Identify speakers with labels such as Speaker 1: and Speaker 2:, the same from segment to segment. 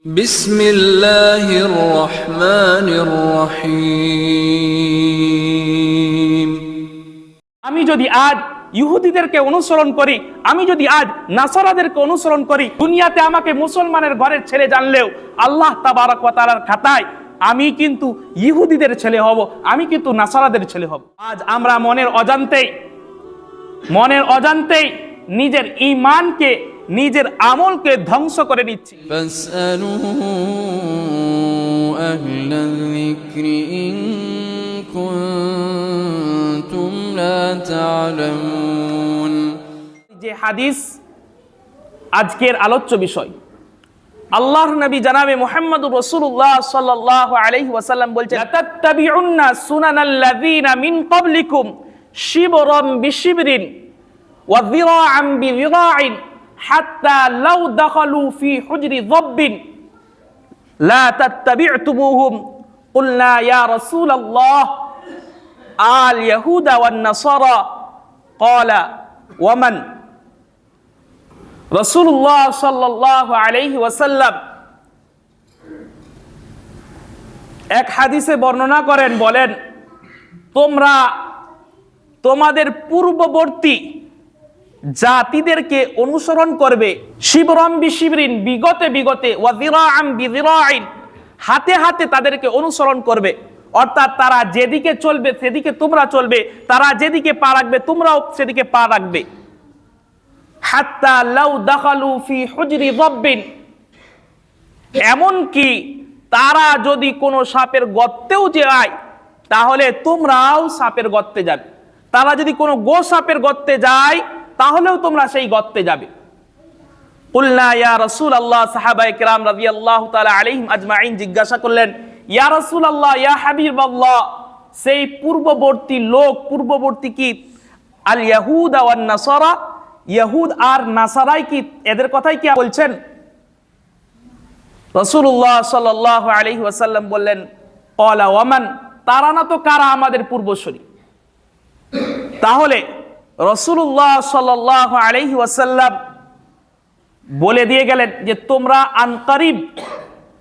Speaker 1: بسم الله الرحمن الرحيم
Speaker 2: আমি যদি আজ ইহুদিদেরকে অনুসরণ করি আমি যদি আজ নাসারাদেরকে অনুসরণ করি দুনিয়াতে আমাকে মুসলমানের ঘরের ছেলে জানলেও আল্লাহ তাবারক ওয়া তাআলার খাতায় আমি কিন্তু ইহুদিদের ছেলে হব আমি কিন্তু নাসারাদের ছেলে হব আজ আমরা মনের অজান্তেই মনের অজান্তেই নিজের ঈমানকে নিজের আমলকে ধ্বংস করে নিচ্ছি। যে হাদিস আজকের আলোচ্য বিষয়। আল্লাহ নবী জানাবে মোহাম্মদ রসুল্লাহ সাল্লাহ আলহি ওয়াসাল্লাম বলছে তাত্তাবিউন্না সুনানাল্লাযীনা মিন ক্বাবলিকুম শিবরাম বিশিবরিন ওয়া যিরাআম বিযিরা'ইন। হাত্তা লাউ দাখালু ফি হুজরি যাব্বিন লা তাত্তাবি'তুমুহুম قلنا يا رسول الله آل يهود والنصارى قال ومن রসুল্লাহ সাল্লাহ আলাইহি ওয়াসাল্লাম এক হাদিসে বর্ণনা করেন বলেন তোমরা তোমাদের পূর্ববর্তী জাতিদেরকে অনুসরণ করবে। শিবরম বিশিবরিন, বিগতে বিগতে হাতে হাতে তাদেরকে অনুসরণ করবে। অর্থাৎ তারা যেদিকে চলবে, সেদিকে তোমরা চলবে। তারা যেদিকে পা রাখবে, তোমরাও সেদিকে পা রাখবে। হাত্তা লাউ দাখালু ফি হুজরি রব্বিন। এমনকি তারা যদি কোনো সাপের গর্তেও যায়, তাহলে তোমরাও সাপের গর্তে যাবে। তারা যদি কোনো গো সাপের গর্তে যায় তাহলেও তোমরা সেই গর্তে যাবে। কুলনা, ইয়া রাসূল আল্লাহ সাহাবায়ে কিরাম রাদিয়াল্লাহু তাআলা আলাইহিম আজমাইন জিজ্ঞাসা করলেন, ইয়া রাসূল আল্লাহ ইয়া হাবিব আল্লাহ সেই পূর্ববর্তী লোক, পূর্ববর্তী কি? আল ইয়াহুদ ওয়ান নাসারা, ইয়াহুদ আর নাসারাই কি? এদের কথাই কি বলছেন? রসুল্লাহ সাল্লাহ আলহি ওয়াসাল্লাম বললেন কলা ওয়ামান তারা না তো কারা আমাদের পূর্বসরী? তাহলে রসুল্লাহ সাল্লাহ আলহি ওয়াসাল্লাম বলে দিয়ে গেলেন যে, তোমরা আনকারিব,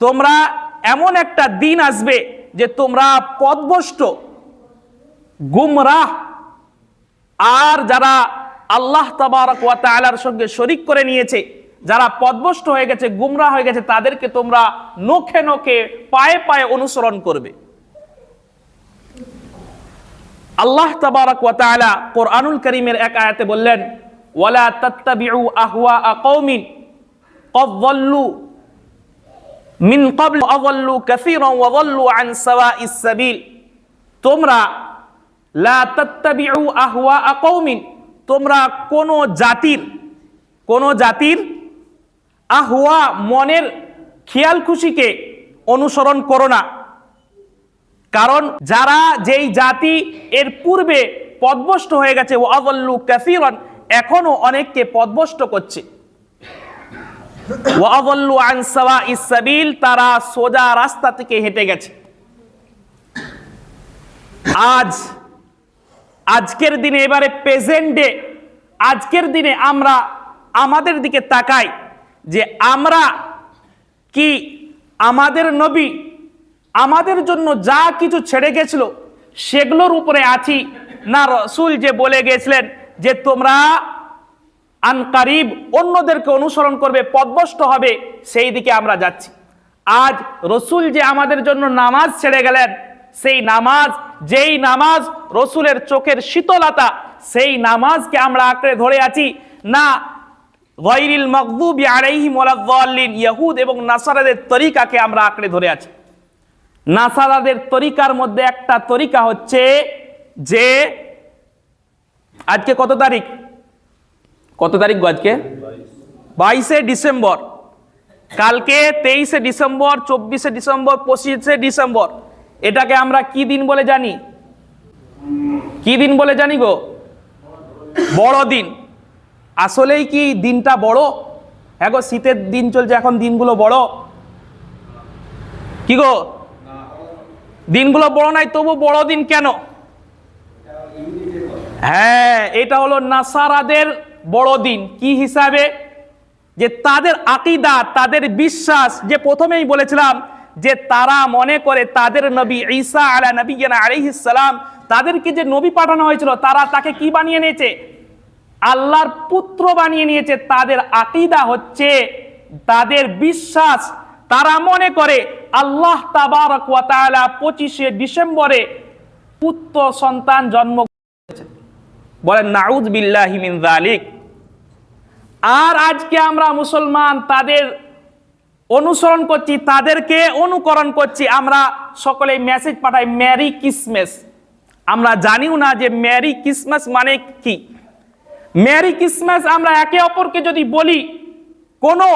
Speaker 2: তোমরা এমন একটা দিন আসবে যে তোমরা পদভষ্ট গুমরাহ, আর যারা আল্লাহ তাআলার সঙ্গে শরিক করে নিয়েছে, যারা পদভষ্ট হয়ে গেছে গুমরা হয়ে গেছে, তাদেরকে তোমরা নখে নখে, পায়ে পায়ে অনুসরণ করবে। আল্লাহ তাবারাকালা কোরআনুল করিমের এক আয়াতে বললেন, ওয়ালা তত্তাবিউ আহুয়া আকৌমিন কব্বল্লু মিন কবল অবল্লু কাসির ওয়াল্লু আন সাওয়া ইসাবিল তোমরা, লা তত্তাবিউ আহুয়া আকৌমিন তোমরা কোনো জাতির কোনো জাতির আহওয়া মনের খেয়াল খুশিকে অনুসরণ করো না। কারণ যারা যেই জাতি এর পূর্বে পদভষ্ট হয়ে গেছে ও আবল্লু কাসিরন, এখনও অনেককে পদভষ্ট করছে। ও আবল্লু আনসাওয়া ইসাবিল তারা সোজা রাস্তা থেকে হেঁটে গেছে। আজ, আজকের দিনে এবারে প্রেজেন্টে আজকের দিনে আমরা আমাদের দিকে তাকাই যে আমরা কি আমাদের নবী আমাদের জন্য যা কিছু ছেড়ে গেছিল, সেগুলোর উপরে আছি। না, রসুল যে বলে গেছিলেন যে তোমরা আনকারিব অন্যদেরকে অনুসরণ করবে পদভষ্ট হবে, সেই দিকে আমরা যাচ্ছি। আজ রসুল যে আমাদের জন্য নামাজ ছেড়ে গেলেন, সেই নামাজ, যেই নামাজ রসুলের চোখের শীতলতা, সেই নামাজকে আমরা আঁকড়ে ধরে আছি। না গৈরিল মকদুবি আলাইহিম ওয়ালাদ্দাল্লিন ইহুদ এবং নাসারাদের তরিকাকে আমরা আঁকড়ে ধরে আছি। নাসারাদের তরিকার মধ্যে একটা তরিকা হচ্ছে যে, আজকে কত তারিখ? কত তারিখ গো আজকে? বাইশে ডিসেম্বর। কালকে তেইশে ডিসেম্বর, চব্বিশে ডিসেম্বর, পঁচিশে ডিসেম্বর। এটাকে আমরা কি দিন বলে জানি? কি দিন বলে জানি গো? বড় দিন। আসলেই কি দিনটা বড়? হ্যাঁ গো, শীতের দিন চলছে, এখন দিনগুলো বড়। কি গো? দিনগুলো বড় নাই, তবু বড় দিন কেন? হ্যাঁ এটা হলো নাসারাদের বড়দিন কি হিসাবে? যে তাদের আকিদা, তাদের বিশ্বাস, যে প্রথমেই বলেছিলাম যে তারা মনে করে তাদের নবী ঈসা আলা নবী আলাইহিসালাম তাদেরকে যে নবী পাঠানো হয়েছিল, তারা তাকে কি বানিয়ে নিয়েছে? আল্লাহর পুত্র বানিয়ে নিয়েছে। তাদের আকিদা হচ্ছে, তাদের বিশ্বাস, তারা মনে করে আল্লাহ তাবারক ওয়া তাআলা পঁচিশে ডিসেম্বরে পুত্র সন্তান জন্ম বলেন নাউজ বিল্লাহি মিন যালিক। আর আজকে আমরা মুসলমান, তাদের অনুসরণ করছি, তাদেরকে অনুকরণ করছি। আমরা সকলে মেসেজ পাঠাই ম্যারি কিসমেস আমরা জানিও না যে ম্যারি কিসমাস মানে কি? ম্যারি কিসমাস আমরা একে অপরকে যদি বলি, কোনো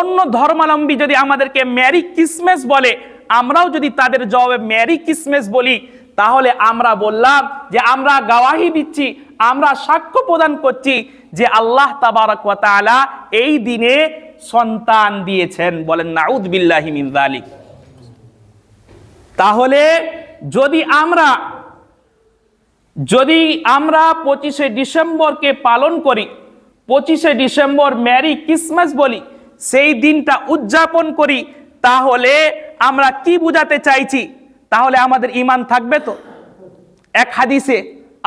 Speaker 2: অন্য ধর্মাবলম্বী যদি আমাদেরকে ম্যারি কিসমাস বলে, আমরাও যদি তাদের জবাবে ম্যারি কিসমাস বলি, তাহলে আমরা বললাম যে আমরা গাওয়াহি দিচ্ছি, আমরা সাক্ষ্য প্রদান করছি যে আল্লাহ তাবারক ওয়া তাআলা এই দিনে সন্তান দিয়েছেন। বলেন নাউদ বিল্লাহি মিন যালিক। তাহলে যদি আমরা যদি আমরা পঁচিশে ডিসেম্বরকে পালন করি, পঁচিশে ডিসেম্বর ম্যারি ক্রিসমাস বলি সেই দিনটা উদযাপন করি, তাহলে আমরা কি বুঝাতে চাইছি? তাহলে আমাদের ইমান থাকবে তো? এক হাদিসে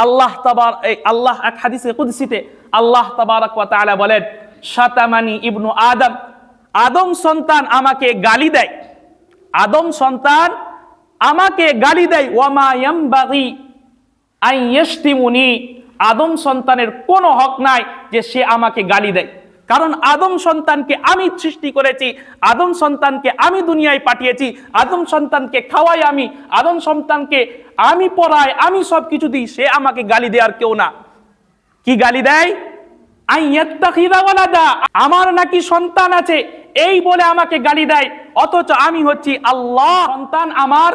Speaker 2: আল্লাহ তাবার এই আল্লাহ এক হাদিসে কুদসিতে আল্লাহ তাবারক বলেন শাতামানি ইবনু আদম আদম সন্তান আমাকে গালি দেয়। আদম সন্তান আমাকে গালি দেয়, ওয়ামা ইয়ামবাগি আই ইয়স্তিমুনি আদম সন্তানের কোনো হক নাই যে সে আমাকে গালি দেয়। কারণ আদম সন্তানকে আমি সৃষ্টি করেছি, আদম সন্তানকে আমি দুনিয়ায় পাঠিয়েছি, আদম সন্তানকে খাওয়াই আমি, আদম সন্তানকে আমি পড়াই, আমি সব কিছু দিই, সে আমাকে গালি দেওয়ার কেউ না। কি গালি দেয়? আমার নাকি সন্তান আছে, এই বলে আমাকে গালি দেয়, অথচ আমি হচ্ছি আল্লাহ, সন্তান আমার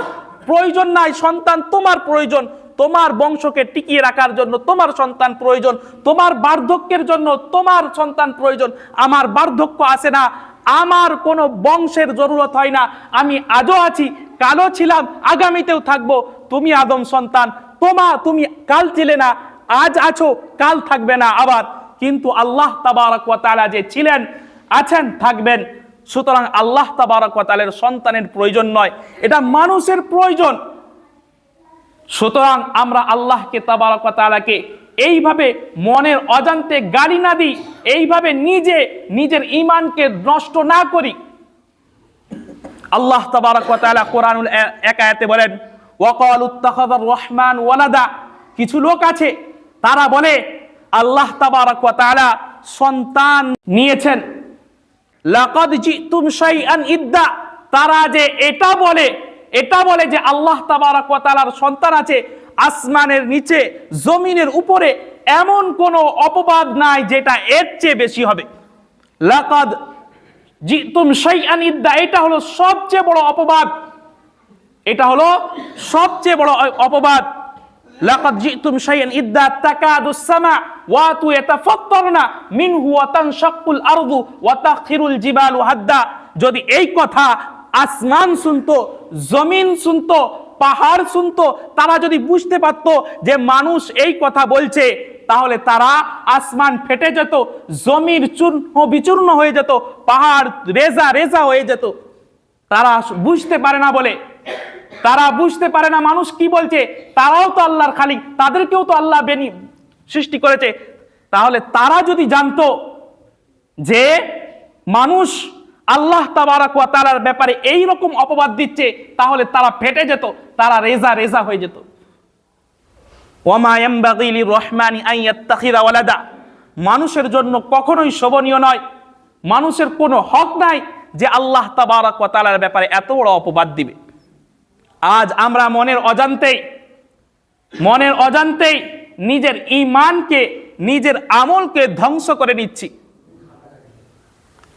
Speaker 2: প্রয়োজন নাই, সন্তান তোমার প্রয়োজন তোমার বংশকে টিকিয়ে রাখার জন্য তোমার সন্তান প্রয়োজন, তোমার বার্ধক্যের জন্য তোমার সন্তান প্রয়োজন। আমার বার্ধক্য আসে না, আমার কোনো বংশের জরুরত হয় না। আমি আজও আছি, কালও ছিলাম, আগামীতেও থাকব। তুমি আদম সন্তান, তোমা, তুমি কাল ছিলে না, আজ আছো, কাল থাকবে না আবার। কিন্তু আল্লাহ তাবারক ওয়া তাআলা যে ছিলেন, আছেন, থাকবেন। সুতরাং আল্লাহ তাবারক ওয়া তাআলার সন্তানের প্রয়োজন নয়, এটা মানুষের প্রয়োজন। সুতরাং আমরা আল্লাহকে তাবারক ওয়া তাআলাকে এইভাবে মনের অজান্তে গালি না দিই, এইভাবে নিজে নিজের ঈমানকে নষ্ট না করি। আল্লাহ তাবারক ওয়া তাআলা কোরআনুল এ- এক আয়াতে বলেন, ওয়াকালু ইত্তাখাযার রহমান ওয়ালাদা। কিছু লোক আছে, তারা বলে, আল্লাহ তাবারক ওয়া তাআলা সন্তান নিয়েছেন। লাকাদ জিতুম শাইআন ইদ্দা। তারা যে এটা বলে এটা বলে যে আল্লাহ তাবারক ওয়া সন্তান আছে আসমানের নিচে, জমিনের উপরে। এমন কোনো অপবাদ নাই যেটা এর চেয়ে বেশি হবে। লাকাদ জিতুম শাইআন ইদ্দা, এটা হলো সবচেয়ে বড় অপবাদ। এটা হলো সবচেয়ে বড় অপবাদ। লাকাদ জিতুম শাইআন ইদ্দা তাকাদুস সামা ওয়া তু ইয়াতাফাত্তারনা মিনহু ওয়া তানশাক্কুল আরদু ওয়া তাখিরুল জিবালু হাদ্দা। যদি এই কথা আসমান শুনতো, জমিন শুনতো, পাহাড় শুনতো, তারা যদি বুঝতে পারতো যে মানুষ এই কথা বলছে, তাহলে তারা আসমান ফেটে যেত, জমির চূর্ণ, বিচূর্ণ হয়ে যেত, পাহাড় রেজা রেজা হয়ে যেত। তারা বুঝতে পারে না বলে। তারা বুঝতে পারে না মানুষ কি বলছে, তারাও তো আল্লাহর খালিক, তাদেরকেও তো আল্লাহ বেনি, সৃষ্টি করেছে। তাহলে তারা যদি জানতো যে মানুষ আল্লাহ তাবারাক ওয়া তাআলার ব্যাপারে এই রকম অপবাদ দিচ্ছে, তাহলে তারা ফেটে যেত, তারা রেজা রেজা হয়ে যেত। মানুষের জন্য কখনোই শোভনীয় নয়। মানুষের কোনো হক নাই যে আল্লাহ তাবারাক ওয়া তাআলার ব্যাপারে এত বড় অপবাদ দিবে। আজ আমরা মনের অজান্তেই মনের অজান্তেই নিজের ঈমানকে, নিজের আমলকে ধ্বংস করে নিচ্ছি।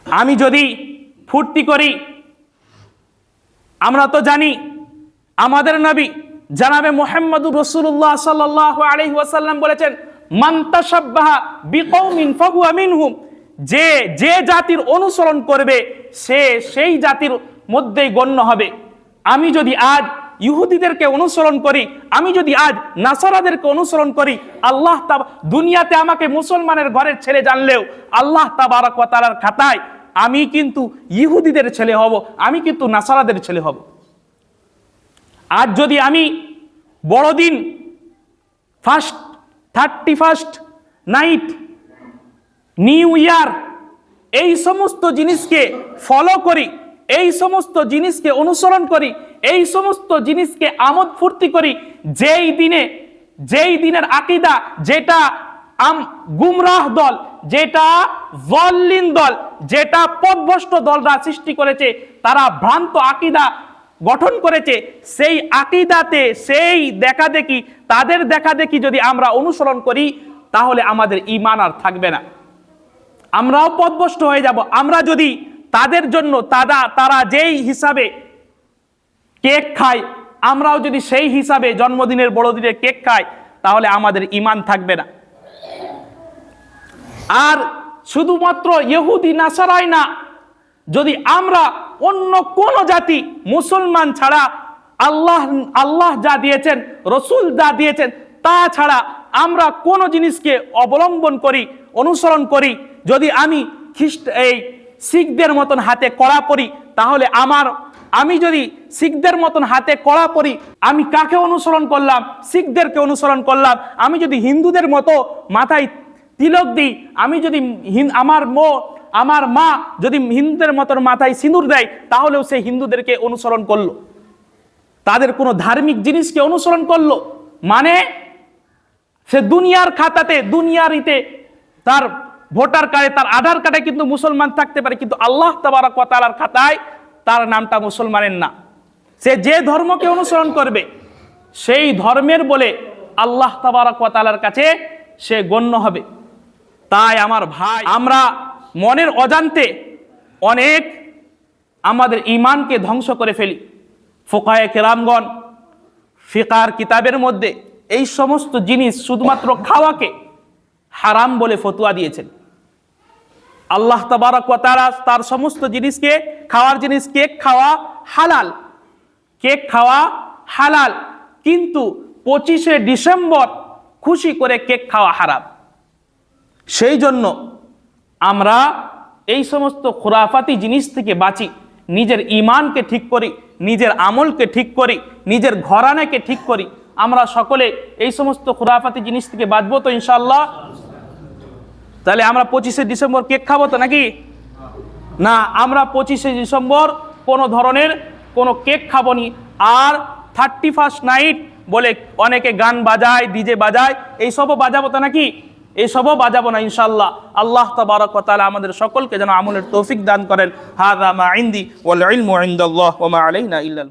Speaker 2: আমি যদি ফুর্তি করি। আমরা তো জানি, আমাদের নবী জানাবে মোহাম্মদুর রসুল্লাহ সাল্লাহ আলহি ওয়াসাল্লাম বলেছেন যে যে জাতির অনুসরণ করবে, সে সেই জাতির মধ্যেই গণ্য হবে। আমি যদি আজ ইহুদিদেরকে অনুসরণ করি, আমি যদি আজ নাসারাদেরকে অনুসরণ করি, আল্লাহ দুনিয়াতে আমাকে মুসলমানের ঘরের ছেলে জানলেও আল্লাহ তাবারক ওয়া তাআলার খাতায় আমি কিন্তু ইহুদিদের ছেলে হব, আমি কিন্তু নাসারাদের ছেলে হব। আর যদি আমি বড়দিন first thirty first night new year এই সমস্ত জিনিসকে ফলো করি, এই সমস্ত জিনিসকে অনুসরণ করি, এই সমস্ত জিনিসকে আমোদ ফুর্তি করি, যেই দিনে, যেই দিনের আকিদা, যেটা আম গুমরাহ দল, যেটা জল্লিন দল যেটা পদভষ্ট দলরা সৃষ্টি করেছে, তারা ভ্রান্ত আকিদা গঠন করেছে, সেই আকিদাতে সেই দেখা দেখি তাদের দেখা দেখি যদি আমরা অনুসরণ করি, তাহলে আমাদের ইমান আর থাকবে না। আমরাও পদভষ্ট হয়ে যাব। আমরা যদি তাদের জন্য তারা তারা যেই হিসাবে কেক খায়, আমরাও যদি সেই হিসাবে জন্মদিনের বড়দিনের কেক খাই, তাহলে আমাদের ইমান থাকবে না। আর শুধুমাত্র ইহুদি, নাসারাই না, যদি আমরা অন্য কোন জাতি, মুসলমান ছাড়া আল্লাহ আল্লাহ যা দিয়েছেন, রসুল যা দিয়েছেন, তা ছাড়া আমরা কোন জিনিসকে অবলম্বন করি, অনুসরণ করি, যদি আমি খ্রিস্ট, এই শিখদের মতন হাতে কড়া পড়ি, তাহলে আমার, আমি যদি শিখদের মতন হাতে কড়া পড়ি, আমি কাকে অনুসরণ করলাম? শিখদেরকে অনুসরণ করলাম। আমি যদি হিন্দুদের মতো মাথায় তিলক দিই আমি যদি আমার মো, আমার মা যদি হিন্দুদের মতন মাথায় সিঁদুর দেয়, তাহলেও সে হিন্দুদেরকে অনুসরণ করল। তাদের কোনো ধার্মিক জিনিসকে অনুসরণ করল। মানে সে দুনিয়ার খাতাতে দুনিয়ার ইতে তার ভোটার কার্ডে, তার আধার কার্ডে কিন্তু মুসলমান থাকতে পারে, কিন্তু আল্লাহ তাবারক ওয়া তাআলার খাতায় তার নামটা মুসলমানের না। সে যে ধর্মকে অনুসরণ করবে, সেই ধর্মের বলে আল্লাহ তাবারক ওয়া তাআলার কাছে সে গণ্য হবে। তাই আমার ভাই, আমরা মনের অজান্তে অনেক আমাদের ইমানকে ধ্বংস করে ফেলি। ফোকায়ে কেরামগণ, ফিকার কিতাবের মধ্যে এই সমস্ত জিনিস শুধুমাত্র খাওয়াকে হারাম বলে ফতুয়া দিয়েছেন। আল্লাহ তাআলা তার সমস্ত জিনিসকে, খাওয়ার জিনিস কেক খাওয়া হালাল, কেক খাওয়া হালাল, কিন্তু পঁচিশে ডিসেম্বর খুশি করে কেক খাওয়া হারাম। সেই জন্য আমরা এই সমস্ত খোরাফাতি জিনিস থেকে বাঁচি। নিজের ইমানকে ঠিক করি, নিজের আমলকে ঠিক করি, নিজের ঘরানাকে ঠিক করি। আমরা সকলে এই সমস্ত খোরাফাতি জিনিস থেকে বাঁচবো তো ইনশাল্লাহ তাহলে আমরা পঁচিশে ডিসেম্বর কেক খাব তো নাকি? না, আমরা পঁচিশে ডিসেম্বর কোনো ধরনের কোনো কেক খাব নি আর থার্টি ফার্স্ট নাইট বলে অনেকে গান বাজায়, ডিজে বাজায় এইসবও বাজাবো তো নাকি? এইসবও বাজাবো না ইনশাল্লাহ আল্লাহ তবারক তাআলা আমাদের সকলকে যেন আমলের তৌফিক দান করেন। হাদা মা ইনদি ওয়াল ইলমু ইনদাল্লাহ ওয়া মা আলাইনা ইল্লাল